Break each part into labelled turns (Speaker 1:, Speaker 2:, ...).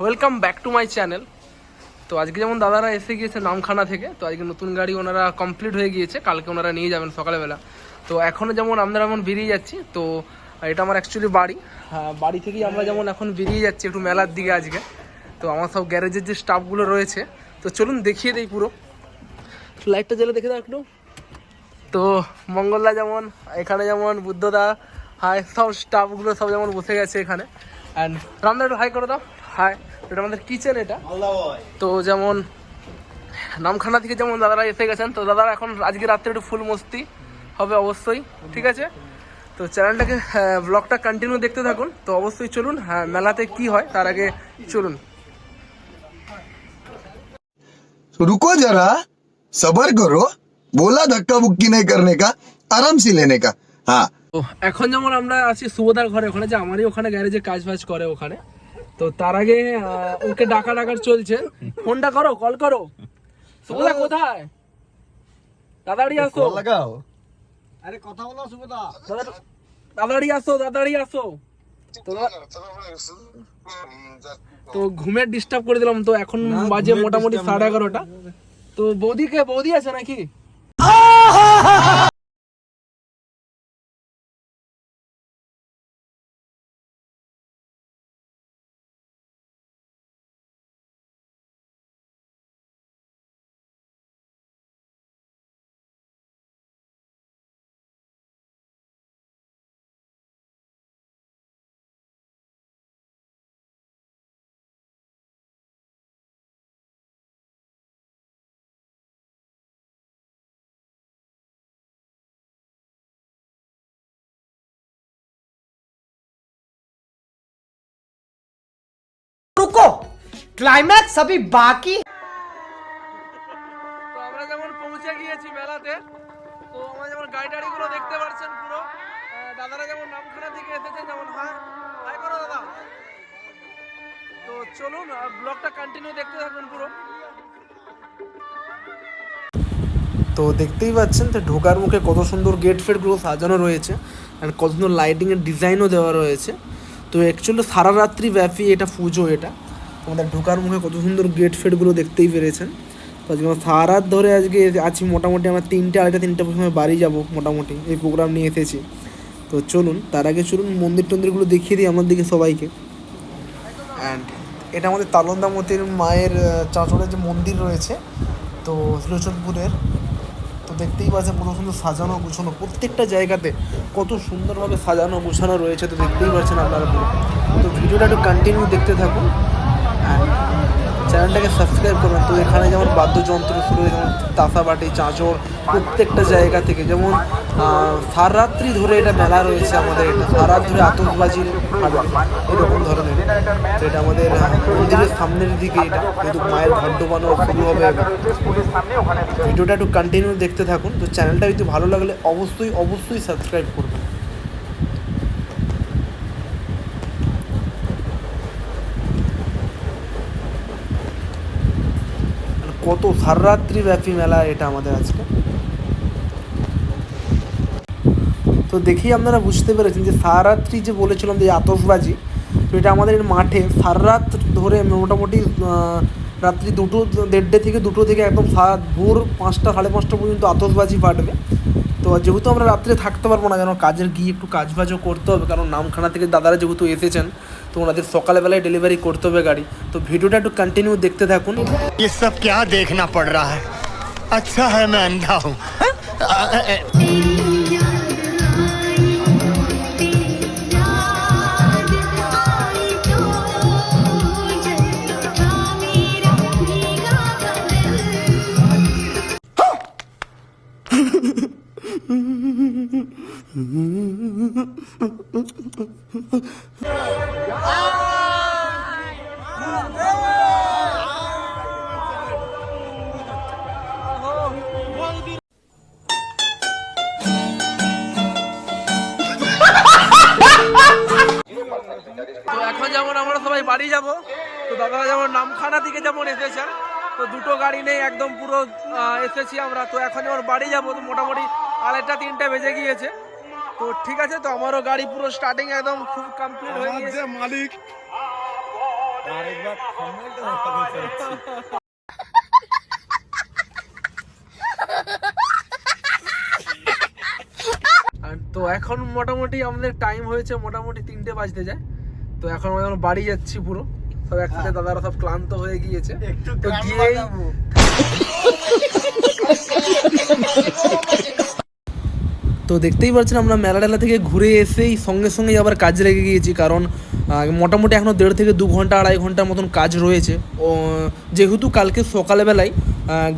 Speaker 1: Welcome back to my channel তো আজকে যেমন দাদারা এসে গিয়েছে নামখানা থেকে তো আজকে নতুন গাড়ি ওনারা কমপ্লিট হয়ে গিয়েছে কালকে ওনারা নিয়ে যাবেন সকালবেলা। তো এখনও যেমন আমরা যেমন বেরিয়ে যাচ্ছি তো এটা আমার অ্যাকচুয়ালি বাড়ি। বাড়ি থেকেই আমরা যেমন এখন বেরিয়ে যাচ্ছি একটু মেলার দিকে আজকে তো আমার সব গ্যারেজের যে স্টাফগুলো রয়েছে তো চলুন দেখিয়ে দিই পুরো। লাইটটা জ্বলে দেখে দাও একটু। তো মঙ্গলদা যেমন এখানে যেমন বুদ্ধদা হাই সব স্টাফগুলো সব যেমন বসে গেছে এখানে। অ্যান্ড রামদা একটু হাই করে দাও। হাই এটা আমাদের কিচেন এটা। তো যেমন নামখানা থেকে যেমন দাদারা এসে গেছেন তো দাদারা এখন আজকে রাত্রে একটু ফুল মস্তি হবে অবশ্যই ঠিক আছে? তো চ্যানেলটাকে ব্লগটা কন্টিনিউ দেখতে থাকুন তো অবশ্যই চলুন হ্যাঁ মেলাতে কি হয় তার আগে চলুন।
Speaker 2: রুকো যারা সবার করো বোলা ধাক্কা বুক্কি নেই করনে কা আরাম সে লেনে কা
Speaker 1: হ্যাঁ। এখন যেমন আমরা আছি সুবোদার ঘরে ওখানে যে আমারই ওখানে গ্যারেজে কাজ ফাজ করে ওখানে। তো তার আগে ওকে ডাকা ডাকার চলছে। ফোনটা করো কল করো। সুবদা কোথায়? দাদাড়ি আসো।
Speaker 2: লাগাও।
Speaker 1: আরে কথা বলো সুবদা তাড়াতাড়ি আসো দাদাড়ি আসো। তো ঘুমের ডিস্টার্ব করে দিলাম তো এখন বাজে মোটামুটি সাড়ে এগারোটা। তো বৌদি কে বৌদি আছে নাকি?
Speaker 3: রুকো ক্লাইম্যাক্স अभी বাকি
Speaker 1: তো আমরা যেমন পৌঁছে গিয়েছি মেলাতে তো আমরা যেমন গাড়ি দেখতে পাচ্ছেন পুরো দাদারা যেমন যেমন তো চলুন দেখতে পুরো। তো দেখতেই পাচ্ছেন তো ঢোকার মুখে কত সুন্দর গেট ফেটগুলো সাজানো রয়েছে আর কত সুন্দর লাইটিং এর ডিজাইনও দেওয়া রয়েছে। তো অ্যাকচুয়ালি সারা রাত্রি ব্যাপী এটা পুজো এটা। আমাদের ঢোকার মুখে কত সুন্দর গেট ফেটগুলো দেখতেই পেরেছেন। তো আজকে সারা রাত ধরে আজকে আছি মোটামুটি আমরা তিনটে আড়াইটা তিনটে সময় বাড়ি যাব মোটামুটি এই প্রোগ্রাম নিয়ে এসেছি। তো চলুন তার আগে চলুন মন্দির টন্দিরগুলো দেখিয়ে দিই আমার দিকে সবাইকে। অ্যান্ড এটা আমাদের তালন্দামতির মায়ের আহ, চাঁচড়ের যে মন্দির রয়েছে তো ত্রিলোচনপুরের তো দেখতেই পাচ্ছেন কত সুন্দর সাজানো গুছানো প্রত্যেকটা জায়গাতে কত সুন্দরভাবে সাজানো গুছানো রয়েছে, তো দেখতেই পাচ্ছেন আপনারা। তো ভিডিওটা একটু কন্টিনিউ দেখতে থাকুন And চ্যানেলটাকে সাবস্ক্রাইব করুন। তো এখানে যেমন বাদ্যযন্ত্র শুরু যেমন তাসাবাটি চাঁচড় প্রত্যেকটা জায়গা থেকে যেমন আহ, সারা রাত্রি ধরে এটা মেলা রয়েছে আমাদের এটা। সারাত ধরে আতঙ্কবাজি এরকম ধরনের। তো এটা আমাদের মন্দিরের সামনের দিকে এটা। যেহেতু মায়ের ঘট ডোবানো শুরু হবে ভিডিওটা একটু কন্টিনিউ দেখতে থাকুন। তো চ্যানেলটা যদি ভালো লাগলে অবশ্যই অবশ্যই সাবস্ক্রাইব করবেন আর কত সাররাত্রি ব্যাপী মেলা এটা আমাদের আজকে। তো দেখেই আপনারা বুঝতে পেরেছেন যে সারারাত্রি যে বলেছিলাম যে আতশবাজি, তো এটা আমাদের মাঠে সারারাত ধরে মোটামুটি রাত্রি দুটো, দেড়টে থেকে দুটো থেকে একদম ভোর পাঁচটা, সাড়ে পাঁচটা পর্যন্ত আতসবাজি ফাটবে। তো যেহেতু আমরা রাত্রে থাকতে পারব না কেন কাজের গিয়ে একটু কাজ বাজও করতে হবে, কারণ নামখানা থেকে দাদারা যেহেতু এসেছেন তো ওনাদের সকালবেলায় ডেলিভারি করতে হবে গাড়ি তো ভিডিওটা একটু কন্টিনিউ দেখতে থাকুন
Speaker 4: ये सब क्या देखना पड़ रहा है अच्छा है मैं अंधा हूँ
Speaker 1: যেমন আমরা সবাই বাড়ি যাব। তো দাদারা যেমন নামখানা থেকে যেমন এসেছেন তো দুটো গাড়ি নেই একদম পুরো এসেছি আমরা। তো এখন যেমন বাড়ি যাব তো মোটামুটি আড়াইটা তিনটা বেজে গিয়েছে। তো ঠিক আছে তো আমারও গাড়ি পুরো স্টার্টিং একদম খুব কমপ্লিট হয়ে
Speaker 2: গেছে
Speaker 1: মালিক। তো এখন মোটামুটি আমাদের টাইম হয়েছে মোটামুটি তিনটে বাজতে যায়। তো এখন আমরা বাড়ি যাচ্ছি পুরো। সব একসাথে দাদারা সব ক্লান্ত হয়ে গিয়েছে। তো গিয়েই তো দেখতেই পাচ্ছেন আমরা মেলা টেলা থেকে ঘুরে এসেই সঙ্গে সঙ্গে আবার কাজ লেগে গিয়েছি কারণ মোটামুটি এখনও দেড় থেকে দু ঘণ্টা আড়াই ঘণ্টার মতন কাজ রয়েছে। ও যেহেতু কালকে সকালবেলায়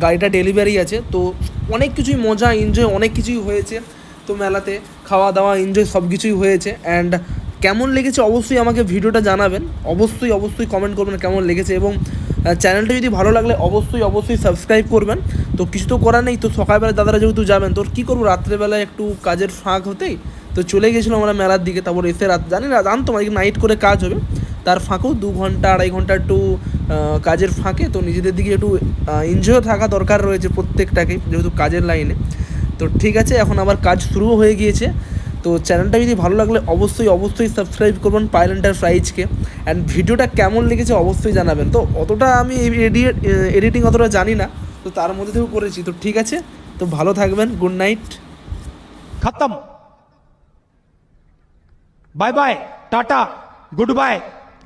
Speaker 1: গাড়িটা ডেলিভারি আছে তো অনেক কিছুই মজা এনজয় অনেক কিছুই হয়েছে। তো মেলাতে খাওয়া দাওয়া এনজয় সব কিছুই হয়েছে। অ্যান্ড কেমন লেগেছে অবশ্যই আমাকে ভিডিওটা জানাবেন। অবশ্যই অবশ্যই কমেন্ট করবেন কেমন লেগেছে এবং চ্যানেলটা যদি ভালো লাগলে অবশ্যই অবশ্যই সাবস্ক্রাইব করবেন। তো কিছু তো করার নেই, তো সকালবেলা দাদারা যেহেতু যাবেন তোর কী করব? রাত্রেবেলায় একটু কাজের ফাঁক হতেই তো চলে গেছিল আমরা মেলার দিকে, তারপর এসে রাত জানি না জানতো মানে নাইট করে কাজ হবে। তার ফাঁকেও দু ঘণ্টা, আড়াই ঘণ্টা একটু কাজের ফাঁকে, তো নিজেদের দিকে একটু এনজয় থাকা দরকার রয়েছে প্রত্যেকটাকে, যেহেতু কাজের লাইনে তো ঠিক আছে, এখন আবার কাজ শুরুও হয়ে গিয়েছে। তো চ্যানেলটা যদি ভালো লাগলে অবশ্যই অবশ্যই সাবস্ক্রাইব করবেন পাইলেন্টার ফ্রাইজকে অ্যান্ড ভিডিওটা কেমন লেগেছে অবশ্যই জানাবেন। তো অতটা আমি এডিটিং অতটা জানি না। তো তার মধ্যে থেকেও করেছি। তো ঠিক আছে। তো ভালো থাকবেন। গুড নাইট
Speaker 5: খতম। Bye bye tata good bye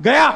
Speaker 5: Gaya